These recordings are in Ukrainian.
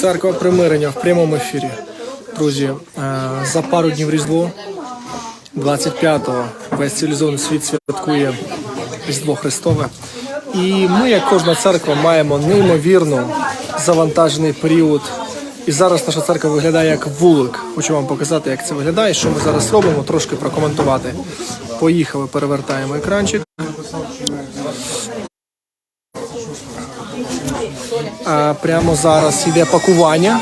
Церква примирення в прямому ефірі. Друзі, е, за пару днів Різдво, 25-го, весь цивілізований світ святкує Різдво Христове. І ми, як кожна церква, маємо неймовірно завантажений період. І зараз наша церква виглядає як вулик. Хочу вам показати, як це виглядає, що ми зараз робимо, трошки прокоментувати. Поїхали, перевертаємо екранчик. А прямо зараз йде пакування.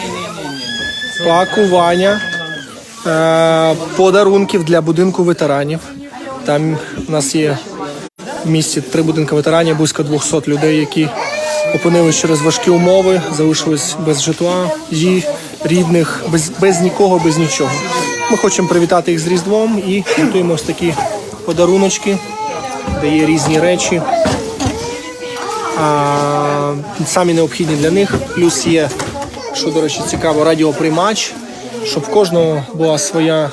Пакування е, подарунків для будинку ветеранів. Там у нас є в місті три будинки ветеранів, близько 200 людей, які опинились через важкі умови, залишились без житла, її рідних, без, без нікого, без нічого. Ми хочемо привітати їх з Різдвом і готуємо ось такі подаруночки, де є різні речі а, самі необхідні для них. Плюс є, що до речі, цікаво, радіоприймач, щоб в кожного була своя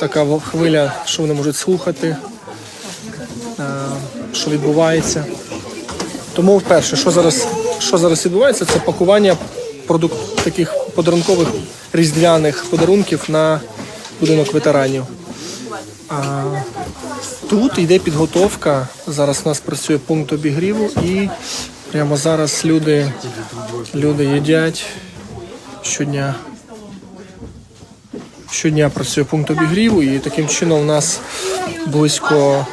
така хвиля, що вони можуть слухати, а, що відбувається. Тому вперше, що зараз, що зараз відбувається, це пакування продук... таких подарункових різдвяних подарунків на будинок ветеранів. А, Тут йде підготовка. Зараз у нас працює пункт обігріву, і прямо зараз люди, люди їдять щодня. Щодня працює пункт обігріву, і таким чином у нас близько,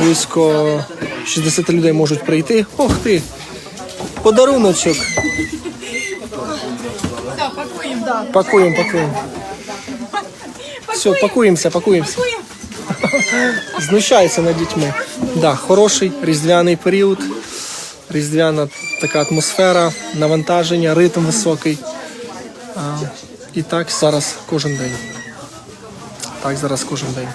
близько 60 людей можуть прийти. Ох ти! Подаруночок. Пакуємо, пакуємо. Все, пакуємося, пакуємося. Знущається над дітьми. Да, хороший різдвяний період, різдвяна така атмосфера, навантаження, ритм високий. А, і так зараз кожен день. Так зараз кожен день.